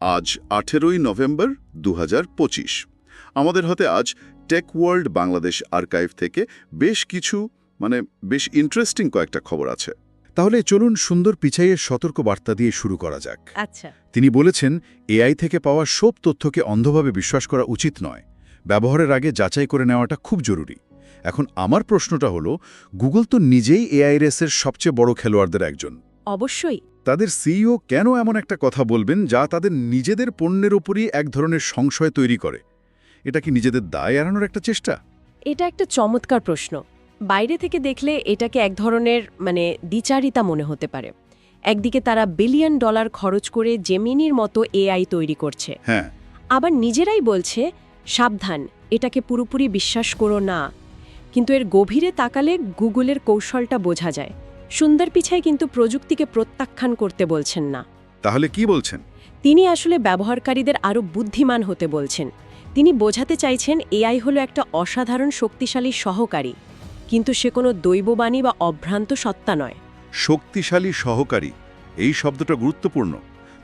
আজ আঠেরোই নভেম্বর দু হাজার পঁচিশ। আমাদের হাতে আজ টেক ওয়ার্ল্ড বাংলাদেশ আর্কাইভ থেকে বেশ কিছু মানে বেশ ইন্টারেস্টিং কয়েকটা খবর আছে। তাহলে চলুন সুন্দর পিছাইয়ের সতর্ক বার্তা দিয়ে শুরু করা যাক। আচ্ছা। তিনি বলেছেন এআই থেকে পাওয়া সব তথ্যকে অন্ধভাবে বিশ্বাস করা উচিত নয়। ব্যবহারের আগে যাচাই করে নেওয়াটা খুব জরুরি। এখন আমার প্রশ্নটা হলো গুগল তো নিজেই এআই রেসের সবচেয়ে বড় খেলোয়াড়দের একজন। অবশ্যই। তাদের সিইও কেন এমন একটা কথা বলবেন যা তাদের নিজেদের পণ্যের উপরই এক ধরনের সংশয় তৈরি করে? এটা কি নিজেদের দায় এড়ানোর একটা চেষ্টা? এটা একটা চমৎকার প্রশ্ন। বাইরে থেকে দেখলে এটাকে এক ধরনের মানে দ্বিচারিতা মনে হতে পারে। একদিকে তারা বিলিয়ন ডলার খরচ করে জেমিনির মতো এআই তৈরি করছে। হ্যাঁ। আবার নিজেরাই বলছে সাবধান এটাকে পুরোপুরি বিশ্বাস করো না। কিন্তু এর গভীরে তাকালে গুগলের কৌশলটা বোঝা যায়। সুন্দর পিছায় কিন্তু প্রযুক্তিকে প্রত্যাখ্যান করতে বলছেন না। তাহলে কি বলছেন? তিনি আসলে ব্যবহারকারীদের আরও বুদ্ধিমান হতে বলছেন। তিনি বোঝাতে চাইছেন এআই হলো একটা অসাধারণ শক্তিশালী সহকারী। কিন্তু সে কোনো দৈববাণী বা অভ্রান্ত সত্তা নয়। শক্তিশালী সহকারী এই শব্দটা গুরুত্বপূর্ণ।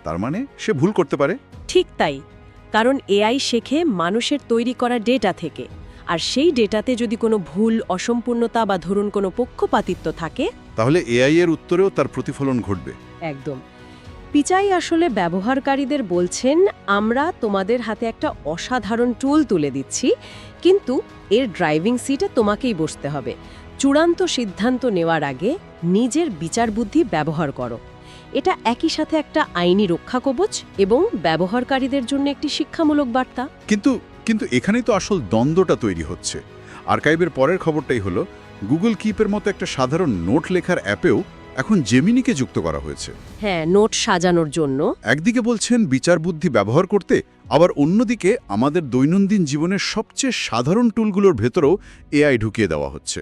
তার মানে সে ভুল করতে পারে? ঠিক তাই। কারণ এআই শেখে মানুষের তৈরি করা ডেটা থেকে। আর সেই ডেটাতে যদি কোনো ভুল অসম্পূর্ণতা বা ধরুন কোনো পক্ষপাতিত্ব থাকে তাহলে এআই এর উত্তরেও তার প্রতিফলন ঘটবে। একদম। পিচাই আসলে ব্যবহারকারীদের বলছেন আমরা তোমাদের হাতে একটা অসাধারণ টুল তুলে দিচ্ছি কিন্তু এর ড্রাইভিং সিটে তোমাকেই বসতে হবে। চূড়ান্ত সিদ্ধান্ত নেওয়ার আগে নিজের বিচার বুদ্ধি ব্যবহার করো। এটা একই সাথে একটা আইনি রক্ষা কবচ এবং ব্যবহারকারীদের জন্য একটি শিক্ষামূলক বার্তা। কিন্তু কিন্তু এখানেই তো আসল দ্বন্দ্বটা তৈরি হচ্ছে। আর্কাইভের পরের খবরটাই হলো গুগল কিপের মতো একটা সাধারণ নোট লেখার অ্যাপেও এখন জেমিনিকে যুক্ত করা হয়েছে। হ্যাঁ নোট সাজানোর জন্য। একদিকে বলছেন বিচার বুদ্ধি ব্যবহার করতে আবার অন্যদিকে আমাদের দৈনন্দিন জীবনের সবচেয়ে সাধারণ টুলগুলোর ভেতরেও এআই ঢুকিয়ে দেওয়া হচ্ছে।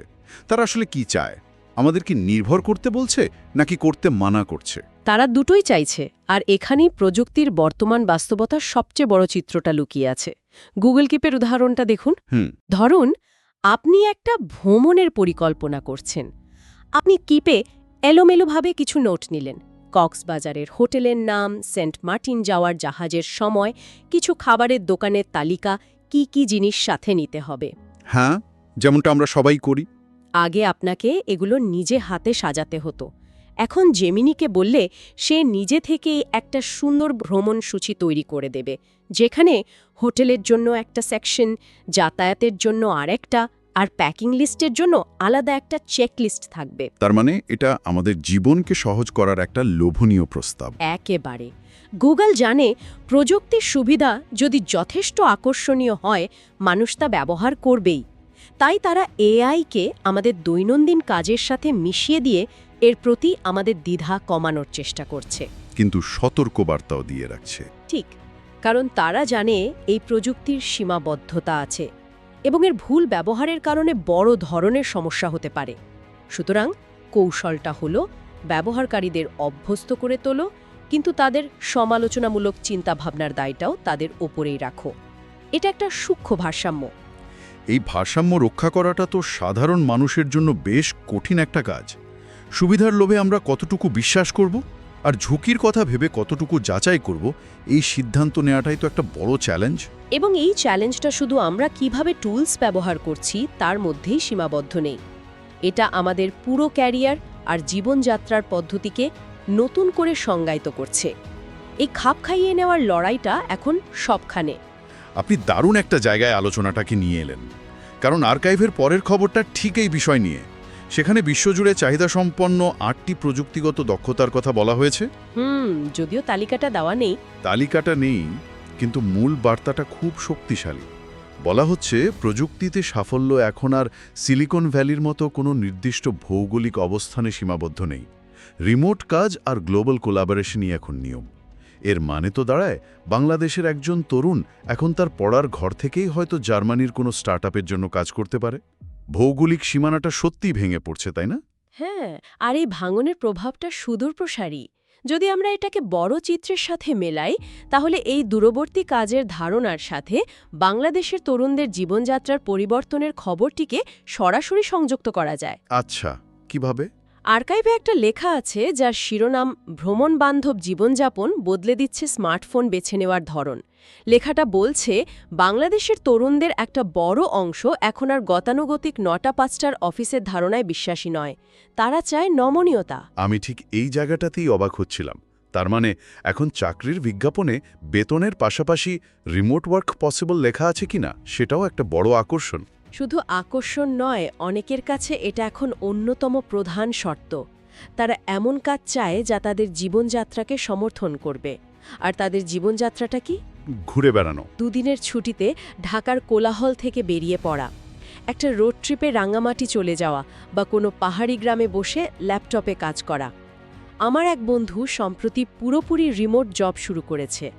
তারা আসলে কি চায়? আমাদের কি নির্ভর করতে বলছে নাকি করতে মানা করছে? তারা দুটোই চাইছে আর এখানেই প্রযুক্তির বর্তমান বাস্তবতার সবচেয়ে বড় চিত্রটা লুকিয়ে আছে। গুগল কিপের উদাহরণটা দেখুন। ধরুন আপনি একটা ভ্রমণের পরিকল্পনা করছেন। আপনি কিপে এলোমেলোভাবে কিছু নোট নিলেন। কক্সবাজারের হোটেলের নাম সেন্ট মার্টিন যাওয়ার জাহাজের সময় কিছু খাবারের দোকানের তালিকা কি কি জিনিস সাথে নিতে হবে। হ্যাঁ যেমনটা আমরা সবাই করি। আগে আপনাকে এগুলো নিজে হাতে সাজাতে হতো। এখন জেমিনিকে বললে সে নিজে থেকেই একটা সুন্দর ভ্রমণ সূচি তৈরি করে দেবে যেখানে হোটেলের জন্য একটা সেকশন যাতায়াতের জন্য আরেকটা আর প্যাকিং লিস্টের জন্য আলাদা একটা চেক লিস্ট থাকবে। তার মানে এটা আমাদের জীবনকে সহজ করার একটা লোভনীয় প্রস্তাব। একেবারে। গুগল জানে প্রযুক্তির সুবিধা যদি যথেষ্ট আকর্ষণীয় হয় মানুষ তা ব্যবহার করবেই। তাই তারা এআইকে আমাদের দৈনন্দিন কাজের সাথে মিশিয়ে দিয়ে এর প্রতি আমাদের দ্বিধা কমানোর চেষ্টা করছে। কিন্তু সতর্কবার্তাও দিয়ে রাখছে। ঠিক কারণ তারা জানে এই প্রযুক্তির সীমাবদ্ধতা আছে এবং এর ভুল ব্যবহারের কারণে বড় ধরনের সমস্যা হতে পারে। সুতরাং কৌশলটা হলো ব্যবহারকারীদের অভ্যস্ত করে তোলো কিন্তু তাদের সমালোচনামূলক চিন্তাভাবনার দায়টাও তাদের ওপরেই রাখো। এটা একটা সূক্ষ্ম ভারসাম্য। এই ভারসাম্য রক্ষা করাটা তো সাধারণ মানুষের জন্য বেশ কঠিন একটা কাজ। সুবিধার লোভে আমরা কতটুকু বিশ্বাস করব আর ঝুঁকির কথা ভেবে কতটুকু যাচাই করব, এই সিদ্ধান্ত নেওয়াটাই তো একটা বড় চ্যালেঞ্জ এবং এই চ্যালেঞ্জটা শুধু আমরা কীভাবে টুলস ব্যবহার করছি, তার মধ্যেই সীমাবদ্ধ নেই। এটা আমাদের পুরো ক্যারিয়ার আর জীবনযাত্রার পদ্ধতিকে নতুন করে সংজ্ঞায়িত করছে। এই খাপ খাইয়ে নেওয়ার লড়াইটা এখন সবখানে। আপনি দারুণ একটা জায়গায় আলোচনাটাকে নিয়ে এলেন। কারণ আর্কাইভের পরের খবরটা ঠিক এই বিষয় নিয়ে। সেখানে বিশ্বজুড়ে চাহিদাসম্পন্ন আটটি প্রযুক্তিগত দক্ষতার কথা বলা হয়েছে। হুম যদিও তালিকাটা দেওয়া নেই। তালিকাটা নেই কিন্তু মূল বার্তাটা খুব শক্তিশালী। বলা হচ্ছে প্রযুক্তিতে সাফল্য এখন আর সিলিকন ভ্যালির মতো কোনো নির্দিষ্ট ভৌগোলিক অবস্থানে সীমাবদ্ধ নেই। রিমোট কাজ আর গ্লোবাল কোলাবোরেশনই এখন নিয়ম। এর মানে তো দাঁড়ায় বাংলাদেশের একজন তরুণ এখন তার পড়ার ঘর থেকেই হয়তো জার্মানির কোনো স্টার্টআপের জন্য কাজ করতে পারে। ভৌগোলিক সীমানাটা সত্যিই ভেঙে পড়ছে তাই না? হ্যাঁ আর এই ভাঙনের প্রভাবটা সুদূর প্রসারী যদি আমরা এটাকে বড় চিত্রের সাথে মেলাই তাহলে এই দূরবর্তী কাজের ধারণার সাথে বাংলাদেশের তরুণদের জীবনযাত্রার পরিবর্তনের খবরটিকে সরাসরি সংযুক্ত করা যায়। আচ্ছা কীভাবে? আর্কাইভে একটা লেখা আছে যার শিরোনাম ভ্রমণ বান্ধব জীবনযাপন বদলে দিচ্ছে স্মার্টফোন বেছে নেওয়ার ধরন লেখাটা বলছে, বাংলাদেশের তরুণদের একটা বড় অংশ এখন আর গতানুগতিক নটা পাঁচটার অফিসের ধারণায় বিশ্বাসী নয়। তারা চায় নমনীয়তা আমি ঠিক এই জায়গাটাতেই অবাক হচ্ছিলাম। তার মানে এখন চাকরির বিজ্ঞাপনে বেতনের পাশাপাশি রিমোট ওয়ার্ক পসিবল লেখা আছে কিনা সেটাও একটা বড় আকর্ষণ। শুধু আকর্ষণ নয় অনেকের কাছে এটা এখন অন্যতম প্রধান শর্ত। তারা এমন কাজ চায় যা তাদের জীবনযাত্রাকে সমর্থন করবে। আর তাদের জীবনযাত্রাটা কি? ঘুরে বেড়ানো। দুদিনের ছুটিতে ঢাকার কোলাহল থেকে বেরিয়ে পড়া। একটা রোড ট্রিপে রাঙামাটি চলে যাওয়া বা কোনো পাহাড়ি গ্রামে বসে ল্যাপটপে কাজ করা। আমার এক বন্ধু সম্প্রতি পুরোপুরি রিমোট জব শুরু করেছে।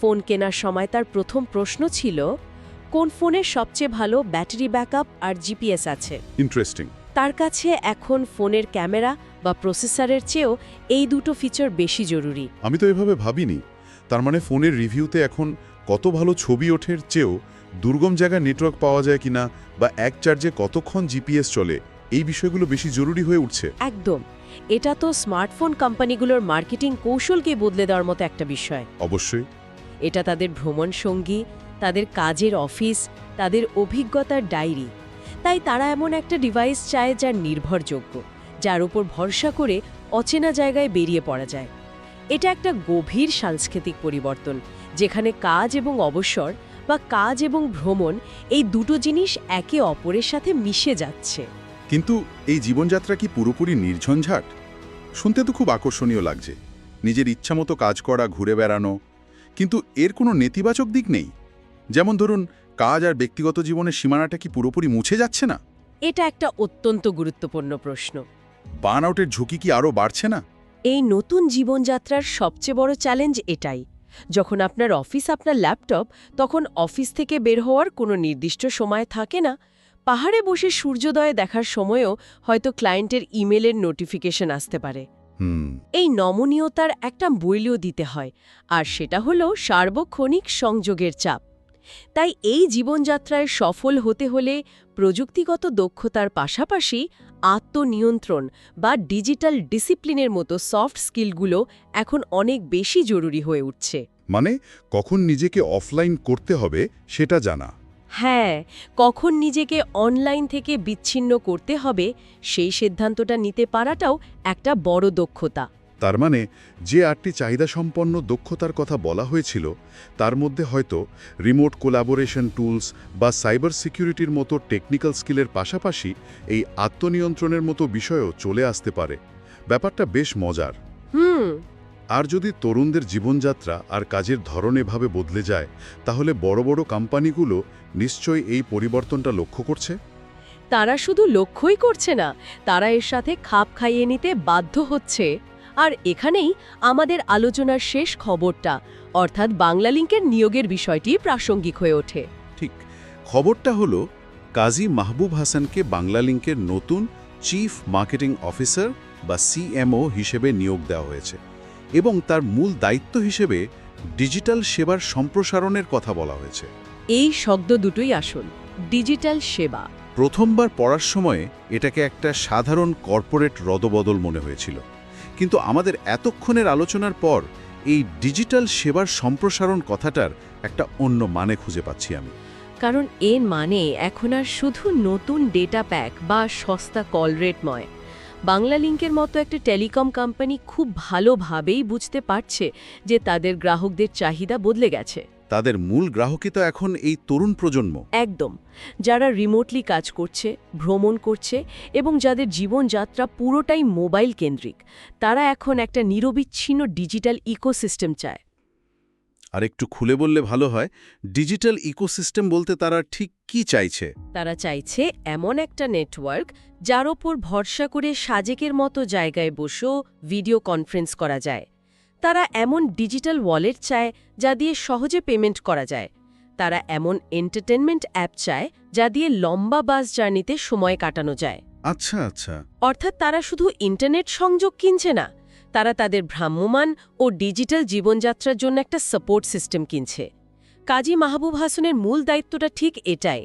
ফোন কেনার সময় তার প্রথম প্রশ্ন ছিল কোন ফোনের সবচেয়ে ভালো ব্যাটারি ব্যাকআপ আর জিপিএস আছে? ইন্টারেস্টিং তার কাছে এখন ফোনের ক্যামেরা বা প্রসেসরের চেয়েও এই দুটো ফিচার বেশি জরুরি। আমি তো এভাবে ভাবিনি। তার মানে ফোনের রিভিউতে এখন কত ভালো ছবি ওঠের চেয়েও দুর্গম জায়গায় নেটওয়ার্ক পাওয়া যায় কিনা বা এক চার্জে কতক্ষণ জিপিএস চলে এই বিষয়গুলো বেশি জরুরি হয়ে উঠছে। একদম। এটা তো স্মার্টফোন কোম্পানিগুলোর মার্কেটিং কৌশলকে বদলে দেওয়ার মতো একটা বিষয়। অবশ্যই। এটা তাদের ভ্রমণ সঙ্গী তাদের কাজের অফিস, তাদের অভিজ্ঞতার ডায়েরি। তাই তারা এমন একটা ডিভাইস চায় যার নির্ভরযোগ্য, যার উপর ভরসা করে অচেনা জায়গায় বেরিয়ে পড়া যায়। এটা একটা গভীর সাংস্কৃতিক পরিবর্তন, যেখানে কাজ এবং অবসর বা কাজ এবং ভ্রমণ এই দুটো জিনিস একে অপরের সাথে মিশে যাচ্ছে। কিন্তু এই জীবনযাত্রা কি পুরোপুরি নির্ঝঞ্ঝাট? শুনতে তো খুব আকর্ষণীয় লাগছে। নিজের ইচ্ছামতো কাজ করা, ঘুরে বেড়ানো, কিন্তু এর কোনো নেতিবাচক দিক নেই। যেমন ধরুন কাজ আর ব্যক্তিগত জীবনের সীমানাটা কি পুরোপুরি মুছে যাচ্ছে না? এটা একটা অত্যন্ত গুরুত্বপূর্ণ প্রশ্ন। বার্ন আউটের ঝুঁকি কি আরও বাড়ছে না? এই নতুন জীবনযাত্রার সবচেয়ে বড় চ্যালেঞ্জ এটাই। যখন আপনার অফিস আপনার ল্যাপটপ তখন অফিস থেকে বের হওয়ার কোনো নির্দিষ্ট সময় থাকে না। পাহাড়ে বসে সূর্যোদয় দেখার সময়ও হয়তো ক্লায়েন্টের ইমেলের নোটিফিকেশন আসতে পারে। এই নমনীয়তার একটা বইলিও দিতে হয় আর সেটা হলো সার্বক্ষণিক সংযোগের চাপ। তাই এই জীবনযাত্রায় সফল হতে হলে প্রযুক্তিগত দক্ষতার পাশাপাশি আত্মনিয়ন্ত্রণ বা ডিজিটাল ডিসিপ্লিনের মতো সফট স্কিলগুলো এখন অনেক বেশি জরুরি হয়ে উঠছে। মানে কখন নিজেকে অফলাইন করতে হবে সেটা জানা। হ্যাঁ কখন নিজেকে অনলাইন থেকে বিচ্ছিন্ন করতে হবে সেই সিদ্ধান্তটা নিতে পারাটাও একটা বড় দক্ষতা। তার মানে যে আটটি চাহিদাসম্পন্ন দক্ষতার কথা বলা হয়েছিল তার মধ্যে হয়তো রিমোট কোলাবোরেশন টুলস বা সাইবার সিকিউরিটির মতো টেকনিক্যাল স্কিলের পাশাপাশি এই আত্মনিয়ন্ত্রণের মতো বিষয়ও চলে আসতে পারে। ব্যাপারটা বেশ মজার। হুম। আর যদি তরুণদের জীবনযাত্রা আর কাজের ধরন এভাবে বদলে যায় তাহলে বড় বড় কোম্পানিগুলো নিশ্চয়ই এই পরিবর্তনটা লক্ষ্য করছে? তারা শুধু লক্ষ্যই করছে না তারা এর সাথে খাপ খাইয়ে নিতে বাধ্য হচ্ছে। আর এখানেই আমাদের আলোচনার শেষ খবরটা অর্থাৎ বাংলা লিঙ্কের নিয়োগের বিষয়টি প্রাসঙ্গিক হয়ে ওঠে। ঠিক খবরটা হলো কাজী মাহবুব হাসানকে বাংলা লিংকের নতুন চিফ মার্কেটিং অফিসার বা সিএমও হিসেবে নিয়োগ দেওয়া হয়েছে এবং তার মূল দায়িত্ব হিসেবে ডিজিটাল সেবার সম্প্রসারণের কথা বলা হয়েছে। এই শব্দ দুটোই আসল ডিজিটাল সেবা। প্রথমবার পড়ার সময়ে এটাকে একটা সাধারণ কর্পোরেট রদবদল মনে হয়েছিল। কিন্তু আমাদের এতক্ষণের আলোচনার পর এই ডিজিটাল সেবার সম্প্রসারণ কথাটার একটা অন্য মানে খুঁজে পাচ্ছি আমি। কারণ এর মানে এখন আর শুধু নতুন ডেটা প্যাক বা সস্তা কল রেট নয়। বাংলা লিঙ্কের মতো একটা টেলিকম কোম্পানি খুব ভালোভাবেই বুঝতে পারছে যে তাদের গ্রাহকদের চাহিদা বদলে গেছে। তাদের মূল গ্রাহকই তো এখন এই তরুণ প্রজন্ম। একদম। যারা রিমোটলি কাজ করছে ভ্রমণ করছে এবং যাদের জীবনযাত্রা পুরোটাই মোবাইল কেন্দ্রিক তারা এখন একটা নিরবিচ্ছিন্ন ডিজিটাল ইকোসিস্টেম চায়। আর একটু খুলে বললে ভালো হয় ডিজিটাল ইকোসিস্টেম বলতে তারা ঠিক কি চাইছে? তারা চাইছে এমন একটা নেটওয়ার্ক যার ওপর ভরসা করে সাজেকের মতো জায়গায় বসেও ভিডিও কনফারেন্স করা যায়। তারা এমন ডিজিটাল ওয়ালেট চায় যা দিয়ে সহজে পেমেন্ট করা যায়। তারা এমন এন্টারটেনমেন্ট অ্যাপ চায় যা দিয়ে লম্বা বাস জার্নিতে সময় কাটানো যায়। আচ্ছা আচ্ছা। অর্থাৎ তারা শুধু ইন্টারনেট সংযোগ কিনছে না তারা তাদের ভ্রাম্যমাণ ও ডিজিটাল জীবনযাত্রার জন্য একটা সাপোর্ট সিস্টেম কিনছে। কাজী মাহবুব হাসানের মূল দায়িত্বটা ঠিক এটাই।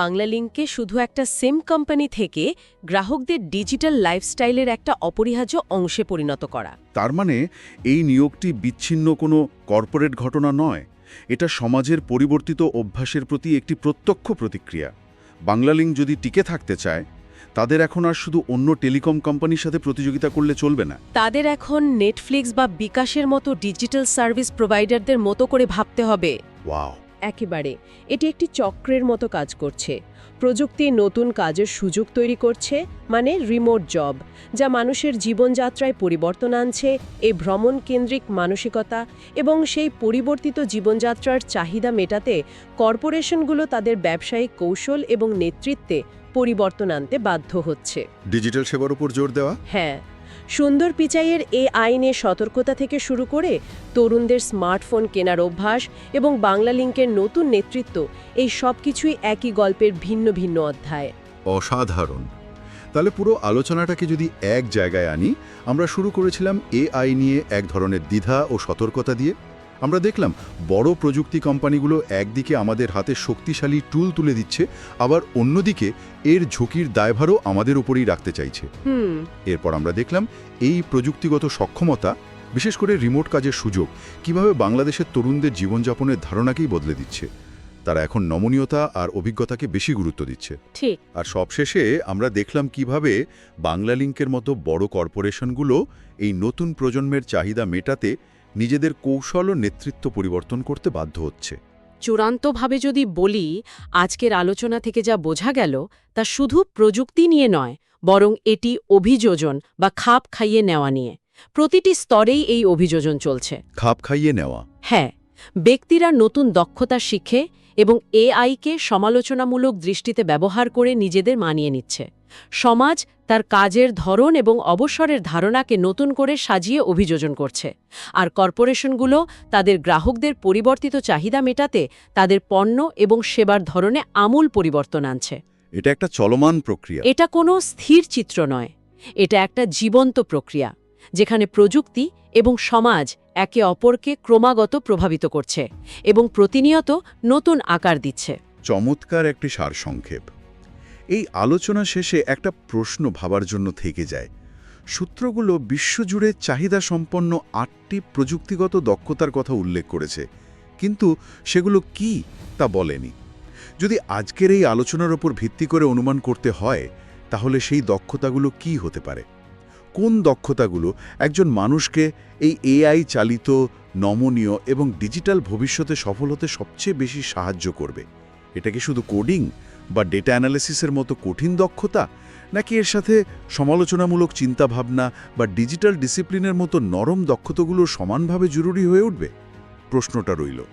বাংলালিংকে শুধু একটা সিম কোম্পানি থেকে গ্রাহকদের ডিজিটাল লাইফস্টাইলের একটা অপরিহার্য অংশে পরিণত করা। তার মানে এই নিয়োগটি বিচ্ছিন্ন কোনো কর্পোরেট ঘটনা নয়। এটা সমাজের পরিবর্তিত অভ্যাসের প্রতি একটি প্রত্যক্ষ প্রতিক্রিয়া। বাংলালিং যদি টিকে থাকতে চায় তাদের এখন আর শুধু অন্য টেলিকম কোম্পানির সাথে প্রতিযোগিতা করলে চলবে না। তাদের এখন নেটফ্লিক্স বা বিকাশের মতো ডিজিটাল সার্ভিস প্রোভাইডারদের মতো করে ভাবতে হবে। ওয়াও! একেবারে। এটি একটি চক্রের মতো কাজ করছে। প্রযুক্তি নতুন কাজের সুযোগ তৈরি করছে মানে রিমোট জব যা মানুষের জীবনযাত্রায় পরিবর্তন আনছে এই ভ্রমণ কেন্দ্রিক মানসিকতা এবং সেই পরিবর্তিত জীবনযাত্রার চাহিদা মেটাতে কর্পোরেশনগুলো তাদের ব্যবসায়িক কৌশল এবং নেতৃত্বে পরিবর্তন আনতে বাধ্য হচ্ছে। ডিজিটাল সেবার উপর জোর দেওয়া? হ্যাঁ। সুন্দর পিচাইয়ের এই আইনে সতর্কতা থেকে শুরু করে তরুণদের স্মার্টফোন কেনার অভ্যাস এবং বাংলা লিঙ্কের নতুন নেতৃত্ব, এই সব কিছুই একই গল্পের ভিন্ন ভিন্ন অধ্যায়। অসাধারণ। তাহলে পুরো আলোচনাটাকে যদি এক জায়গায় আনি, আমরা শুরু করেছিলাম এ এআই নিয়ে এক ধরনের দ্বিধা ও সতর্কতা দিয়ে। আমরা দেখলাম বড় প্রযুক্তি কোম্পানিগুলো একদিকে আমাদের হাতে শক্তিশালী টুল তুলে দিচ্ছে আবার অন্যদিকে এর ঝুঁকির দায়ভারও আমাদের উপরেই রাখতে চাইছে। এরপর আমরা দেখলাম এই প্রযুক্তিগত সক্ষমতা বিশেষ করে রিমোট কাজের সুযোগ কীভাবে বাংলাদেশের তরুণদের জীবনযাপনের ধারণাকেই বদলে দিচ্ছে। তারা এখন নমনীয়তা আর অভিজ্ঞতাকে বেশি গুরুত্ব দিচ্ছে। ঠিক। আর সবশেষে আমরা দেখলাম কীভাবে বাংলা লিংকের মতো বড় কর্পোরেশনগুলো এই নতুন প্রজন্মের চাহিদা মেটাতে নিজেদের কৌশল ও নেতৃত্ব পরিবর্তন করতে বাধ্য হচ্ছে। চূড়ান্তভাবে যদি বলি আজকের আলোচনা থেকে যা বোঝা গেল তা শুধু প্রযুক্তি নিয়ে নয় বরং এটি অভিযোজন বা খাপ খাইয়ে নেওয়া নিয়ে। প্রতিটি স্তরেই এই অভিযোজন চলছে। খাপ খাইয়ে নেওয়া। হ্যাঁ ব্যক্তিরা নতুন দক্ষতা শিখে এবং এআইকে সমালোচনামূলক দৃষ্টিতে ব্যবহার করে নিজেদের মানিয়ে নিচ্ছে। সমাজ তার কাজের ধরন এবং অবসরের ধারণাকে নতুন করে সাজিয়ে অভিযোজন করছে। আর কর্পোরেশনগুলো তাদের গ্রাহকদের পরিবর্তিত চাহিদা মেটাতে তাদের পণ্য এবং সেবার ধরনে আমূল পরিবর্তন আনছে। এটা একটা চলমান প্রক্রিয়া। এটা কোনো স্থির চিত্র নয়। এটা একটা জীবন্ত প্রক্রিয়া যেখানে প্রযুক্তি এবং সমাজ একে অপরকে ক্রমাগত প্রভাবিত করছে এবং প্রতিনিয়ত নতুন আকার দিচ্ছে। চমৎকার একটি সারসংক্ষেপ। এই আলোচনা শেষে একটা প্রশ্ন ভাবার জন্য থেকে যায়। সূত্রগুলো বিশ্বজুড়ে চাহিদা সম্পন্ন আটটি প্রযুক্তিগত দক্ষতার কথা উল্লেখ করেছে, কিন্তু সেগুলো কি তা বলেনি। যদি আজকের এই আলোচনার ওপর ভিত্তি করে অনুমান করতে হয়, তাহলে সেই দক্ষতাগুলো কি হতে পারে? কোন দক্ষতাগুলো একজন মানুষকে এই এআই চালিত, নমনীয় এবং ডিজিটাল ভবিষ্যতে সফল হতে সবচেয়ে বেশি সাহায্য করবে? এটা কি শুধু কোডিং বা ডেটা অ্যানালিসিসের মতো কঠিন দক্ষতা, নাকি এর সাথে সমালোচনামূলক চিন্তাভাবনা বা ডিজিটাল ডিসিপ্লিনের মতো নরম দক্ষতাগুলো সমানভাবে জরুরি হয়ে উঠবে? প্রশ্নটা রইল।